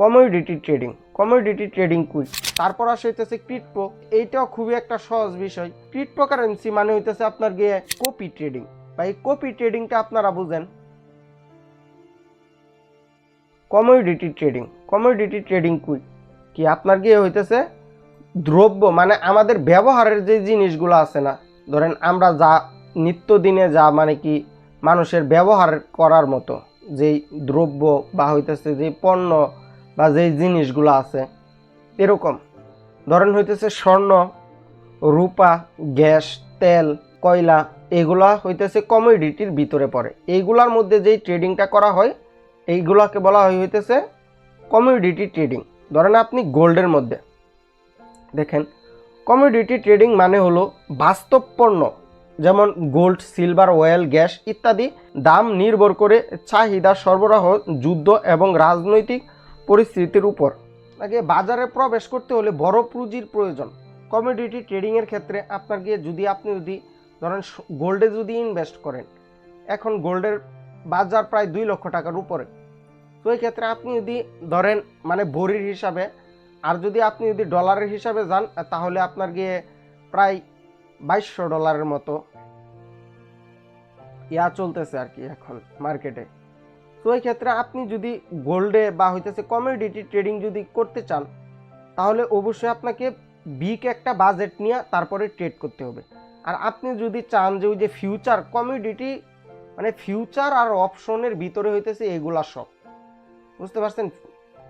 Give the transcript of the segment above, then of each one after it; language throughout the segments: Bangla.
Commodity trading commodity trading quick তারপর আসে হইতেছে ক্রিপ্টো এইটাও খুবই একটা সহজ বিষয়। ক্রিপ্টো কারেন্সি মানে হইতেছে আপনার গিয়ে কপি ট্রেডিং বা এই কপি ট্রেডিংটা আপনারা বুঝেন। Commodity trading commodity trading quick কি আপনার গিয়ে হইতেছে দ্রব্য মানে আমাদের ব্যবহারের যে জিনিসগুলো আছে না ধরেন আমরা যা নিত্যদিনে যা মানে কি মানুষের ব্যবহার করার মতো যেই দ্রব্য বা হইতেছে যে পণ্য বা যেই জিনিসগুলো আছে, এরকম। ধরেন হইতেছে স্বর্ণ, রূপা, গ্যাস, তেল, কয়লা, এগুলা হইতেছে কমোডিটির ভিতরে পড়ে। এইগুলার মধ্যে যেই ট্রেডিংটা করা হয়, এইগুলাকে বলা হয় হইতেছে কমোডিটি ট্রেডিং ধরেন আপনি গোল্ডের মধ্যে, দেখেন কমোডিটি ট্রেডিং মানে হলো বাস্তব পণ্য, যেমন গোল্ড সিলভার অয়েল গ্যাস ইত্যাদি, দাম নির্ভর করে চাহিদা, সরবরাহ, যুদ্ধ এবং রাজনৈতিক পরিস্থিতির উপর। আগে বাজারে প্রবেশ করতে হলে বড় পুঁজির প্রয়োজন। কমোডিটি ট্রেডিংয়ের ক্ষেত্রে আপনার গিয়ে যদি আপনি যদি ধরেন গোল্ডে যদি ইনভেস্ট করেন, এখন গোল্ডের বাজার প্রায় দুই লক্ষ টাকার উপরে। তো এই ক্ষেত্রে আপনি যদি ধরেন মানে ভরির হিসাবে, আর যদি আপনি যদি ডলারের হিসাবে যান তাহলে আপনার গিয়ে প্রায় বাইশশো ডলারের মতো। ইয়া চলতেছে আর কি এখন মার্কেটে তো এই ক্ষেত্রে আপনি যদি গোল্ডে বা হইতেছে কমিউডিটি ট্রেডিং যদি করতে চান, তাহলে অবশ্যই আপনাকে বিগ একটা বাজেট নিয়ে তারপরে ট্রেড করতে হবে। আর আপনি যদি চান যে ওই যে ফিউচার কমিউডিটি মানে ফিউচার আর অপশনের ভিতরে হইতেছে এগুলা সব। বুঝতে পারছেন?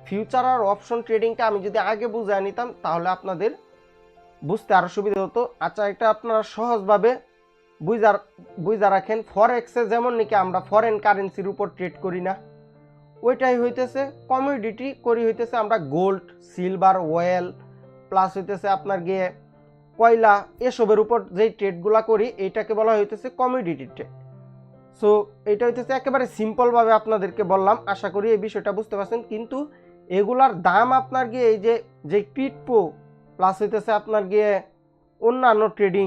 ফিউচার আর অপশন ট্রেডিংটা আমি যদি আগে বুঝে নিতাম, তাহলে আপনাদের বুঝতে আরও সুবিধা হতো। আচ্ছা এটা আপনারা সহজভাবে বুঝা বুঝা রাখেন ফরেক্সে যেমন নাকি আমরা ফরেন কারেন্সির উপর ট্রেড করি না, ওইটাই হইতেছে কমিউডিটি করি হইতেছে আমরা গোল্ড সিলভার অয়েল প্লাস হইতেছে আপনার গিয়ে কয়লা, এসবের উপর যেই ট্রেডগুলা করি, এইটাকে বলা হইতেছে কমিউডিটি ট্রেড সো এটা হইতেছে একেবারে সিম্পলভাবে আপনাদেরকে বললাম, আশা করি এই বিষয়টা বুঝতে পারছেন, কিন্তু এগুলার দাম আপনার গিয়ে এই যে যে ক্রিপ্টো প্লাস হইতেছে আপনার গিয়ে অন্যান্য ট্রেডিং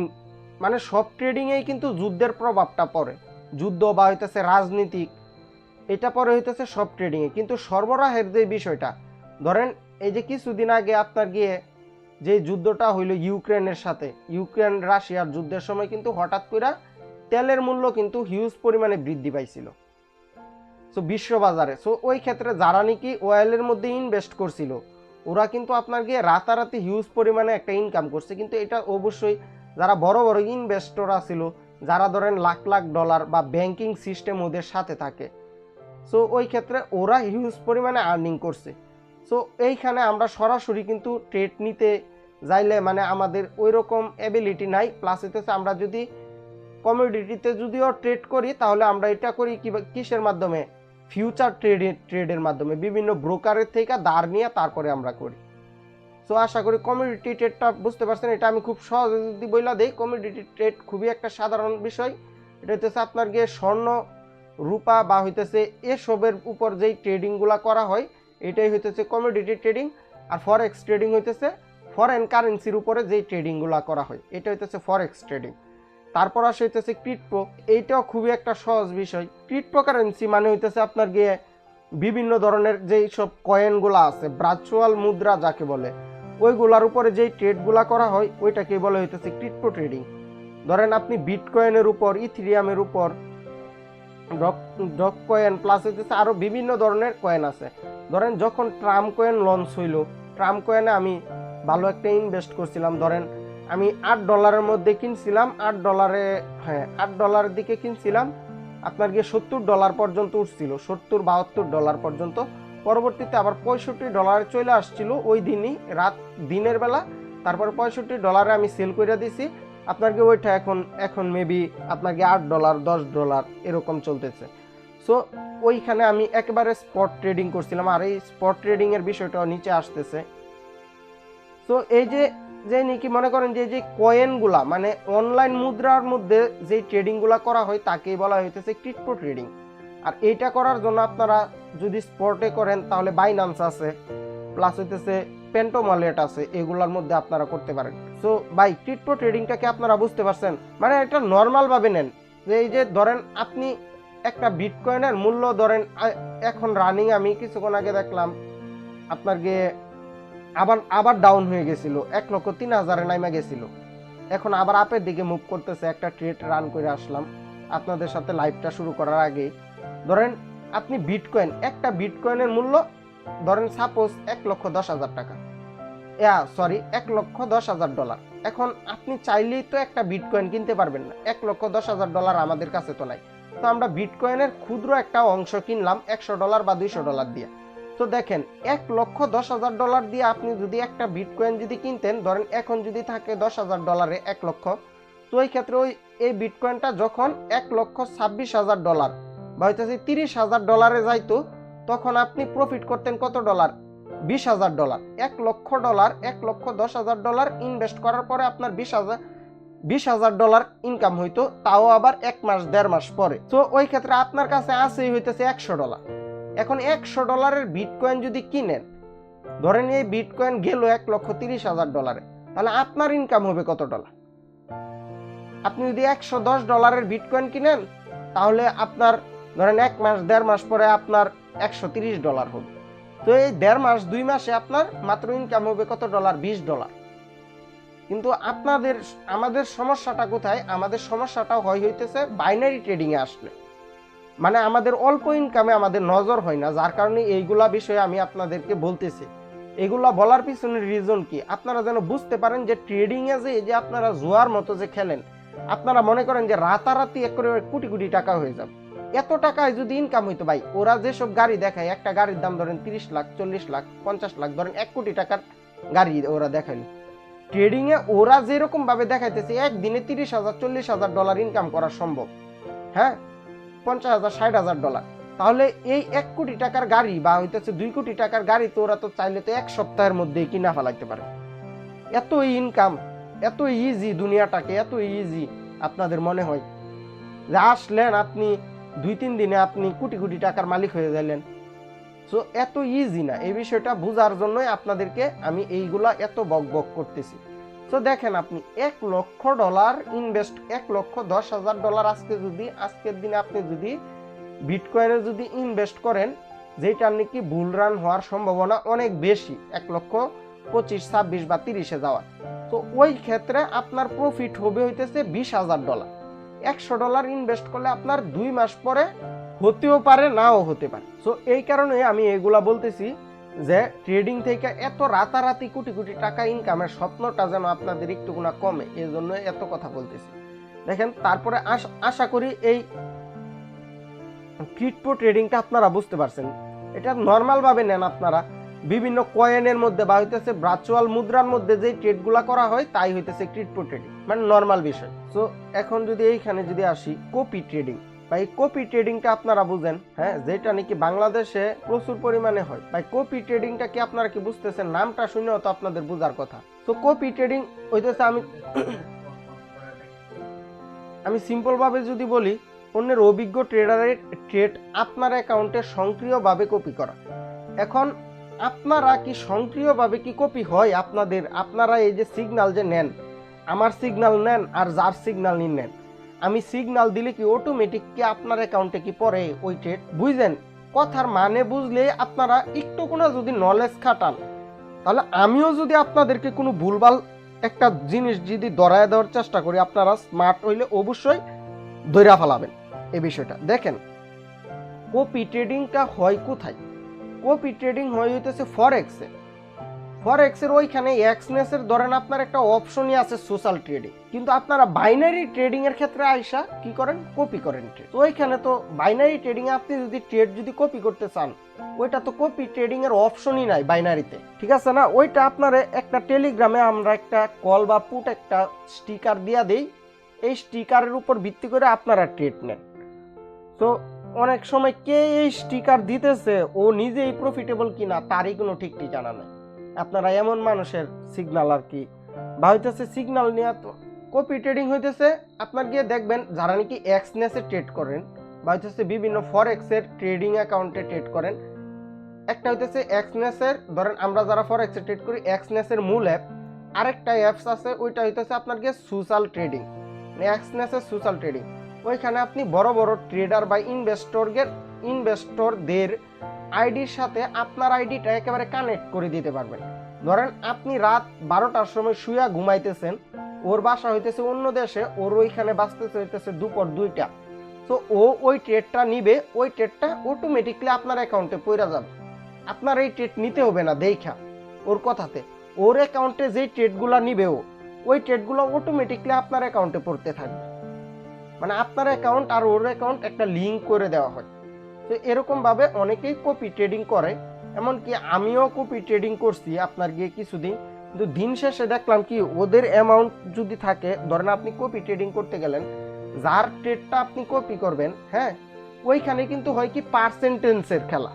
মানে সব ট্রেডিংয়েই কিন্তু যুদ্ধের প্রভাবটা পড়ে। যুদ্ধ বা হইতেছে রাজনীতিক, এটা পরে হইতেছে সব ট্রেডিংয়ে কিন্তু সরবরাহের যে বিষয়টা, ধরেন এই যে কিছুদিন আগে আপনার গিয়ে যে যুদ্ধটা হইল ইউক্রেনের সাথে, ইউক্রেন রাশিয়ার যুদ্ধের সময় কিন্তু হঠাৎ করে তেলের মূল্য কিন্তু হিউজ পরিমাণে বৃদ্ধি পাইছিল। সো বিশ্ববাজারে। সো ওই ক্ষেত্রে যারা নাকি অয়েলের মধ্যে ইনভেস্ট করছিল? ওরা কিন্তু আপনার গিয়ে রাতারাতি হিউজ পরিমাণে একটা ইনকাম করছে। কিন্তু এটা অবশ্যই যারা বড় বড় ইনভেস্টররা ছিল যারা ধরেন লাখ লাখ ডলার বা ব্যাংকিং সিস্টেম ওদের সাথে থাকে। সো ওই ক্ষেত্রে ওরা হিউজ পরিমাণে আর্নিং করছে। সো এইখানে আমরা সরাসরি কিন্তু ট্রেড নিতে যাইলে মানে আমাদের ওই রকম অ্যাবিলিটি নাই। প্লাস হইতেছে আমরা যদি কমিউডিটিতে যদিও ট্রেড করি, তাহলে আমরা এটা করি কিসের মাধ্যমে? ফিউচার ট্রেড ট্রেডের মাধ্যমে। বিভিন্ন ব্রোকারের থেকে দাঁড় নিয়ে তারপরে আমরা করি। সো আশা করি কমিউডিটি ট্রেডটা বুঝতে পারছেন, এটা আমি খুব সহজে যদি বইলা দিই। কমিউডিটি ট্রেড খুবই একটা সাধারণ বিষয়। এটা হইতেছে আপনার গিয়ে স্বর্ণ, রূপা বা হইতেছে এসবের উপর যেই ট্রেডিংগুলো করা হয়, এটাই হইতেছে কমিউডিটি ট্রেডিং আর ফরেক্স ট্রেডিং হইতেছে ফরেন কারেন্সির উপরে যেই ট্রেডিংগুলো করা হয়, এটা হইতেছে ফরেক্স ট্রেডিং তারপর আসে হইতেছে ক্রিপ্টো এইটাও খুবই একটা সহজ বিষয়। ক্রিপ্টো কারেন্সি মানে হইতেছে আপনার গিয়ে বিভিন্ন ধরনের যেই সব কয়েনগুলো আছে ভার্চুয়াল মুদ্রা যাকে বলে ওইগুলার উপরে যেই ট্রেডগুলা করা হয় ওইটাকে বলে হইতেছে ক্রিপ্টো ট্রেডিং ধরেন আপনি বিটকয়েনের উপর ইথিরিয়ামের উপর ডক কয়েন প্লাস হইতেছে আরও বিভিন্ন ধরনের কয়েন আছে। ধরেন যখন ট্রাম কয়েন লঞ্চ হইল, ট্রাম কয়েনে আমি ভালো একটা ইনভেস্ট করছিলাম। ধরেন আমি আট ডলারের মধ্যে কিনছিলাম, আট ডলারে হ্যাঁ আট ডলারের দিকে কিনছিলাম, আপনার গিয়ে সত্তর ডলার পর্যন্ত উঠছিল, সত্তর বাহাত্তর ডলার পর্যন্ত। পরবর্তীতে আবার পঁয়ষট্টি ডলারে চলে আসছিল ওই দিনই, রাত দিনের বেলা। তারপর পঁয়ষট্টি ডলারে আমি সেল করে দিছি। আপনাকে ওইটা এখন এখন মেবি আপনাকে আট ডলার, দশ ডলার এরকম চলতেছে। সো ওইখানে আমি একেবারে স্পট ট্রেডিং করছিলাম আর এই স্পট ট্রেডিংয়ের বিষয়টাও নিচে আসতেছে। সো এই যে যে নাকি মনে করেন যে যে কয়েনগুলা মানে অনলাইন মুদ্রার মধ্যে যে ট্রেডিংগুলা করা হয়, তাকেই বলা হইতেছে ক্রিপ্টো ট্রেডিং আর এইটা করার জন্য আপনারা যদি স্পটে করেন, তাহলে বাইনান্স আছে প্লাস হইতেছে পেন্টোমালেট আছে, এগুলোর মধ্যে আপনারা করতে পারেন। সো বাই ক্রিপ্টো ট্রেডিংটাকে আপনারা বুঝতে পারছেন? মানে এটা নর্মালভাবে নেন, যে এই যে ধরেন আপনি একটা বিটকয়েনের মূল্য ধরেন এখন রানিং আমি কিছুক্ষণ আগে দেখলাম, আপনার গিয়ে আবার আবার ডাউন হয়ে গেছিল, এক লক্ষ তিন হাজারে নাইমা গেছিল। এখন আবার আপের দিকে মুভ করতেছে, একটা ট্রেড রান করে আসলাম, আপনাদের সাথে লাইভটা শুরু করার আগে ধরেন আপনি বিটকয়েন একটা বিটকয়েনের মূল্য, ধরেন সাপোজ এক লক্ষ দশ হাজার টাকা। ইয়া সরি এক লক্ষ দশ হাজার ডলার এখন আপনি চাইলেই তো একটা বিটকয়েন কিনতে পারবেন না। এক লক্ষ দশ হাজার ডলার আমাদের কাছে তো নাই। তো আমরা বিটকয়েনের ক্ষুদ্র একটা অংশ কিনলাম একশো ডলার বা দুইশো ডলার দিয়ে। তো দেখেন, এক লক্ষ দশ হাজার ডলার দিয়ে আপনি যদি একটা বিটকয়েন যদি কিনতেন, ধরেন এখন যদি থাকে দশ হাজার ডলারে এক লক্ষ, তো ওই ক্ষেত্রে ওই, এই বিটকয়েনটা যখন এক লক্ষ ছাব্বিশ হাজার ডলার বা হইতেছে তিরিশ হাজার ডলারে যাইতো, তখন আপনি প্রফিট করতেন কত ডলার? বিশ হাজার ডলার। এক লক্ষ ডলার, এক লক্ষ দশ হাজার ডলার ইনভেস্ট করার পরে আপনার বিশ হাজার বিশ হাজার ডলার ইনকাম হইতো, তাও আবার এক মাস, দেড় মাস পরে। তো ওই ক্ষেত্রে আপনার কাছে আসেই হইতেছে একশো ডলার। এখন একশো ডলারের বিটকয়েন যদি কিনেন, ধরেন এই বিটকয়েন গেল এক লক্ষ তিরিশ হাজার ডলারে, তাহলে আপনার ইনকাম হবে কত ডলার? আপনি যদি একশো দশ ডলারের বিটকয়েন কিনেন, তাহলে আপনার ধরেন এক মাস, দেড় মাস পরে আপনার একশো তিরিশ ডলার হবে। তো এই দেড় মাস, দুই মাসে আপনার মাত্র ইনকাম হবে কত ডলার বিশ ডলার কিন্তু আপনাদের, আমাদের সমস্যাটা কোথায়? আমাদের সমস্যাটা হয় হইতেছে বাইনারি ট্রেডিং এ আসলে। মানে আমাদের অল্প ইনকামে আমাদের নজর হয় না, যার কারণে এইগুলা বিষয়ে আমি আপনাদেরকে বলতেছি। এগুলা বলার পিছনে রিজন কি? আপনারা যেন বুঝতে পারেন যে ট্রেডিং এ যে যে আপনারা জুয়ার মতো যে খেলেন, আপনারা মনে করেন যে রাতারাতি এক করে কোটি কোটি টাকা হয়ে যাবে। এত টাকায় যদি ইনকাম হইতো ভাই, ওরা যেসব গাড়ি দেখায়, একটা গাড়ির দাম ধরেন তিরিশ লাখ, চল্লিশ লাখ, পঞ্চাশ লাখ, ধরেন এক কোটি টাকার গাড়ি ওরা দেখাইলো। ট্রেডিং এ ওরা যেরকম ভাবে দেখাইতেছে, একদিনে তিরিশ হাজার, চল্লিশ হাজার ডলার ইনকাম করা সম্ভব। হ্যাঁ? পঞ্চাশ হাজার, ষাট হাজার ডলার তাহলে এই এক কোটি টাকার গাড়ি বা হইতেছে দুই কোটি টাকার গাড়ি তো ওরা তো চাইলে তো এক সপ্তাহের মধ্যেই কিনা ফেলাইতে পারে। এত ইনকাম এত ইজি দুনিয়াটাকে এত ইজি আপনাদের মনে হয়। যে আসলেন আপনি দুই তিন দিনে আপনি কোটি কোটি টাকার মালিক হয়ে গেলেন। সো এত ইজি না। এই বিষয়টা বোঝার জন্যই আপনাদেরকে আমি এইগুলা এত বক বক করতেছি। তো দেখেন আপনি, এক লক্ষ ডলার ইনভেস্ট এক লক্ষ দশ হাজার ডলার আজকে যদি, আজকের দিনে আপনি যদি বিটকয়েনে যদি ইনভেস্ট করেন যেটা নাকি ভুল রান হওয়ার সম্ভাবনা অনেক বেশি, এক লক্ষ পঁচিশ, ছাব্বিশ বা তিরিশে যাওয়ার। তো ওই ক্ষেত্রে আপনার প্রফিট হবে হইতেছে বিশ হাজার ডলার। একশো ডলার ইনভেস্ট করলে আপনার দুই মাস পরে হতেও পারে, নাও হতে পারে। সো এই কারণে আমি এগুলা বলতেছি যে ট্রেডিং থেকে এত রাতারাতি কোটি কোটি টাকা ইনকামের স্বপ্নটা যেন আপনাদের একটু গুণা কমে এই জন্য এত কথা বলতেছি। দেখেন, তারপরে আশ- আশা করি এই ক্রিপ্টো ট্রেডিংটা আপনারা বুঝতে পারছেন। এটা নর্মালভাবে নেন আপনারা। বিভিন্ন কয়েনের মধ্যে বা হইতেছে ভার্চুয়াল মুদ্রার মধ্যে যে ট্রেডগুলা করা হয়, তাই হইতেছে ক্রিপ্টো ট্রেডিং মানে নর্মাল বিষয়। সো এখন যদি এইখানে যদি আসি কপি ট্রেডিং বা এই কপি ট্রেডিংটা আপনারা বুঝেন হ্যাঁ যেটা নাকি বাংলাদেশে প্রচুর পরিমাণে হয়। ভাই কপি ট্রেডিংটা কি আপনারা কি বুঝতেছেন? নামটা শুনেও তো আপনাদের বোঝার কথা। তো কপি ট্রেডিং হইতেছে আমি আমি সিম্পল ভাবে যদি বলি, অন্যের অভিজ্ঞ ট্রেডারের ট্রেড আপনার অ্যাকাউন্টে সক্রিয়ভাবে কপি করা। এখন আপনারা কি সক্রিয়ভাবে কি কপি হয়? আপনাদের, আপনারা এই যে সিগনাল যে নেন, আমার সিগনাল নেন আর যার সিগনাল নিন নেন। আমি সিগনাল দিলে কি অটোমেটিক কি আপনার অ্যাকাউন্টে কি পড়ে? ওই ট্রেড বুঝলেন? কথার মানে বুঝলে আপনারা একটু কোনো যদি নলেজ খাটান, তাহলে আমিও যদি আপনাদেরকে কোনো ভুলভাল একটা জিনিস যদি দরায় দেওয়ার চেষ্টা করি, আপনারা স্মার্ট হইলে অবশ্যই দৈরা ফেলাবেন। এই বিষয়টা। দেখেন, কপি ট্রেডিংটা হয় কোথায়? কপি ট্রেডিং হয় হইতেছে ফরেক্সে ফরেক্সের ওইখানে এক্সনেসের ধরেন আপনার একটা অপশনই আছে সোশ্যাল ট্রেডিং কিন্তু আপনারা বাইনারি ট্রেডিং এর ক্ষেত্রে আইসা কি করেন? কপি করেন ট্রেড তো ওইখানে তো বাইনারি ট্রেডিং আপনি যদি ট্রেড যদি কপি করতে চান, ওইটা তো কপি ট্রেডিং এর অপশনই নাই বাইনারিতে ঠিক আছে না? ওইটা আপনার একটা টেলিগ্রামে আমরা একটা কল বা পুট একটা স্টিকার দিয়া দেই। এই স্টিকারের উপর ভিত্তি করে আপনারা ট্রেড নেন। তো অনেক সময় কে এই স্টিকার দিতেছে, ও নিজেই প্রফিটেবল কিনা তারই কোনো ঠিক ঠিকানা নেই। আপনারা এমন মানুষের সিগনাল আর কি। বা হইতেছে সিগন্যাল নেওয়া তো কপি ট্রেডিং হইতেছে, আপনার গিয়ে দেখবেন যারা নাকি এক্সনেসে ট্রেড করেন, বা হইতেছে বিভিন্ন ফরেক্সের ট্রেডিং অ্যাকাউন্টে ট্রেড করেন, একটা হইতেছে এক্সনেসের ধরেন আমরা যারা ফরেক্সে ট্রেড করি এক্সনেসের মূল অ্যাপ আরেকটা অ্যাপস আছে, ওইটা হইতেছে আপনার গিয়ে সোশ্যাল ট্রেডিং মানে এক্সনেসের সোশ্যাল ট্রেডিং ওইখানে আপনি বড় বড় ট্রেডার বা ইনভেস্টরদের ইনভেস্টরদের আইডির সাথে আপনার আইডিটা একেবারে কানেক্ট করে দিতে পারবেন। ধরেন আপনি রাত বারোটার সময় শুয়া ঘুমাইতেছেন, ওর বাসা হইতেছে অন্য দেশে, ওর ওইখানে বাঁচতেছে হইতেছে দুপুর দুইটা। তো ও ওই ট্রেডটা নিবে, ওই ট্রেডটা অটোমেটিকলি আপনার অ্যাকাউন্টে পড়ে যাবে। আপনার এই ট্রেড নিতে হবে না দেখা ওর কথাতে। ওর অ্যাকাউন্টে যেই ট্রেডগুলো নিবে ও, ওই ট্রেডগুলো অটোমেটিকলি আপনার অ্যাকাউন্টে পড়তে থাকবে। মানে আপনার অ্যাকাউন্ট আর ওর অ্যাকাউন্ট একটা লিঙ্ক করে দেওয়া হয়। তো এরকমভাবে অনেকেই কপি ট্রেডিং করে, এমনকি আমিও কপি ট্রেডিং করছি আপনার গিয়ে কিছুদিন। কিন্তু দিন শেষে দেখলাম কি ওদের অ্যামাউন্ট যদি থাকে, ধরেন আপনি কপি ট্রেডিং করতে গেলেন, যার ট্রেডটা আপনি কপি করবেন হ্যাঁ ওইখানে কিন্তু হয় কি পার্সেন্টেন্সের খেলা।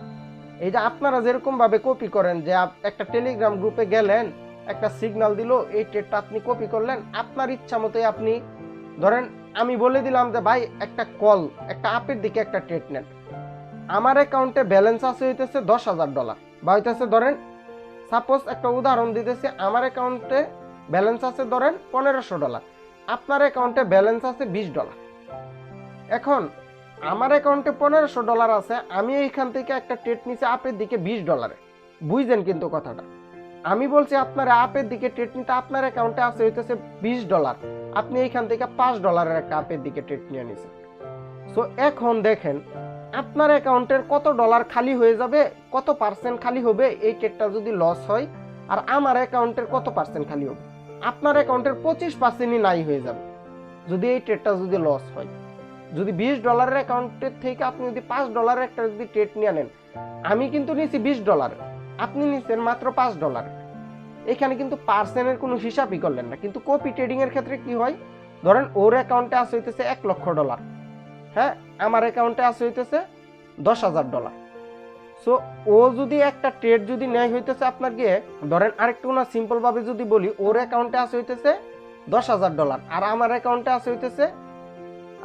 এই যে আপনারা যেরকমভাবে কপি করেন যে একটা টেলিগ্রাম গ্রুপে গেলেন, একটা সিগনাল দিল, এই ট্রেডটা আপনি কপি করলেন, আপনার ইচ্ছা মতোই আপনি ধরেন আমি বলে দিলাম যে, ভাই, একটা কল একটা আপের দিকে একটা ট্রেড নেন। আমার অ্যাকাউন্টে ব্যালেন্স আছে হইতেছে দশ হাজার ডলার বা হইতেছে ধরেন সাপোজ একটা উদাহরণ দিতেছে, আমার অ্যাকাউন্টে ব্যালেন্স আছে ধরেন পনেরোশো ডলার আপনার অ্যাকাউন্টে ব্যালেন্স আছে বিশ ডলার এখন, আমার অ্যাকাউন্টে পনেরোশো ডলার আছে, আমি এইখান থেকে একটা ট্রেড নিচে আপের দিকে বিশ ডলারে বুঝছেন কিন্তু কথাটা? আমি বলছি আপনার আপের দিকে ট্রেড নিতে আপনার অ্যাকাউন্টে আছে, হইতেছে বিশ ডলার আপনি এইখান থেকে পাঁচ ডলারের একটা আপের দিকে ট্রেড নিয়ে নিছেন। সো এখন দেখেন, আপনার অ্যাকাউন্টের কত ডলার খালি হয়ে যাবে, কত পার্সেন্ট খালি হবে, এই ট্রেডটা যদি লস হয়, আর আমার অ্যাকাউন্টের কত পার্সেন্ট খালি হবে? আপনার অ্যাকাউন্টের পঁচিশ পার্সেন্টই নাই হয়ে যাবে। যদি এই ট্রেডটা যদি লস হয়, যদি বিশ ডলারের অ্যাকাউন্টের থেকে আপনি যদি পাঁচ ডলারের একটা যদি ট্রেড নিয়ে নেন, আমি কিন্তু নিয়েছি বিশ ডলার আপনি নিচ্ছেন মাত্র পাঁচ ডলার। এখানে কিন্তু পার্সেন্টের কোনো হিসাবই করলেন না। কিন্তু কপি ট্রেডিংয়ের ক্ষেত্রে কি হয়? ধরেন ওর অ্যাকাউন্টে আসে হইতেছে এক লক্ষ ডলার। হ্যাঁ আমার অ্যাকাউন্টে আসে হইতেছে দশ হাজার ডলার। সো ও যদি একটা ট্রেড যদি নেয় হইতেছে আপনার গিয়ে, ধরেন আরেকটু না সিম্পলভাবে যদি বলি, ওর অ্যাকাউন্টে আসে হইতেছে দশ হাজার ডলার। আর আমার অ্যাকাউন্টে আসে হইতেছে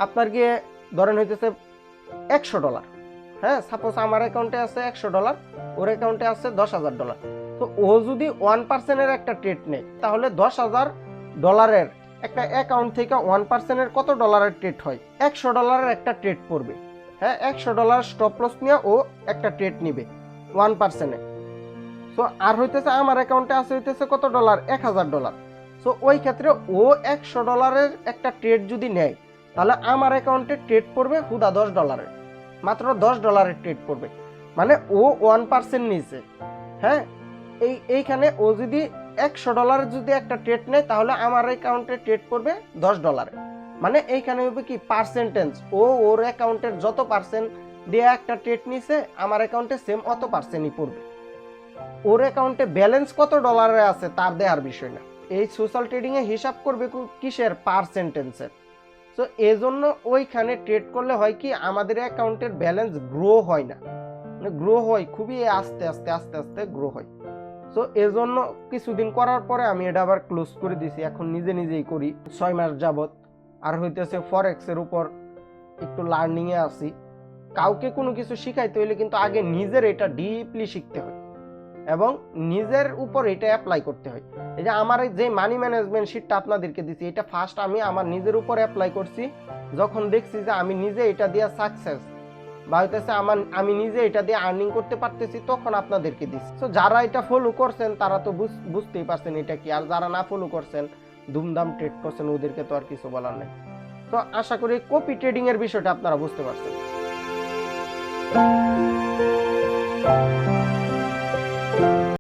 আপনার গিয়ে, ধরেন হইতেছে একশো ডলার। হ্যাঁ সাপোজ আমার অ্যাকাউন্টে আছে একশো ডলার ওর অ্যাকাউন্টে আছে দশ হাজার ডলার তো ও যদি ওয়ান পার্সেন্টের একটা ট্রেড নেয়, তাহলে দশ হাজার ডলারের একটা অ্যাকাউন্ট থেকে ওয়ান পার্সেন্টের কত ডলারের ট্রেড হয়? একশো ডলারের একটা ট্রেড পড়বে। হ্যাঁ একশো ডলার স্টপ লস নিয়ে ও একটা ট্রেড নিবে ওয়ান পার্সেন্টে সো আর হইতেছে আমার অ্যাকাউন্টে আছে হইতেছে কত ডলার এক হাজার ডলার সো ওই ক্ষেত্রে ও একশো ডলারের একটা ট্রেড যদি নেয়, তাহলে আমার অ্যাকাউন্টে ট্রেড পড়বে হুদা দশ ডলারের মাত্র দশ ডলারের ট্রেড পড়বে মানে ও ওয়ান পার্সেন্ট নিয়েছে। হ্যাঁ? এই, এইখানে ও যদি একশো ডলারের যদি একটা ট্রেড নেয়, তাহলে আমার অ্যাকাউন্টে ট্রেড পড়বে দশ ডলারে মানে এইখানে হবে কি? পার্সেন্টেজ ও ওর অ্যাকাউন্টের যত পার্সেন্ট দিয়ে একটা ট্রেড নিছে, আমার অ্যাকাউন্টে সেম অত পার্সেন্টই পড়বে। ওর অ্যাকাউন্টে ব্যালেন্স কত ডলারে আছে, তার দেওয়ার বিষয় না। এই সোশ্যাল ট্রেডিংয়ে হিসাব করবে কিসের? পার্সেন্টেন্সের তো এজন্য ওইখানে ট্রেড করলে হয় কি আমাদের অ্যাকাউন্টের ব্যালেন্স গ্রো হয় না। মানে গ্রো হয়, খুবই আস্তে আস্তে আস্তে আস্তে গ্রো হয়। তো এজন্য কিছুদিন করার পরে আমি এটা আবার ক্লোজ করে দিছি। এখন নিজে নিজেই করি। ছয় মাস যাবত আর হইতেছে ফরেক্সের উপর একটু লার্নিং এ আছি। কাউকে কোনো কিছু শিখাইতে হইলে কিন্তু আগে নিজের এটা ডিপলি শিখতে হয়। এবং নিজের উপর এটা অ্যাপ্লাই করতে হয়। এই যে আমার যে মানি ম্যানেজমেন্ট শিটটা আপনাদেরকে দিছি, এটা ফার্স্ট আমি আমার নিজের উপর অ্যাপ্লাই করছি, যখন দেখছি যে আমি নিজে এটা দিয়ে সাকসেস বা হইতেছে আমার, আমি নিজে এটা দিয়ে আর্নিং করতে পারতেছি, তখন আপনাদেরকে দিচ্ছি তো যারা এটা ফলো করছেন, তারা তো বুঝ- বুঝতেই পারছেন এটা কি। আর যারা না ফলো করছেন, ধুমধাম ট্রেড করছেন, ওদেরকে তো আর কিছু বলার নেই। তো আশা করি কপি ট্রেডিং এর বিষয়টা আপনারা বুঝতে পারছেন।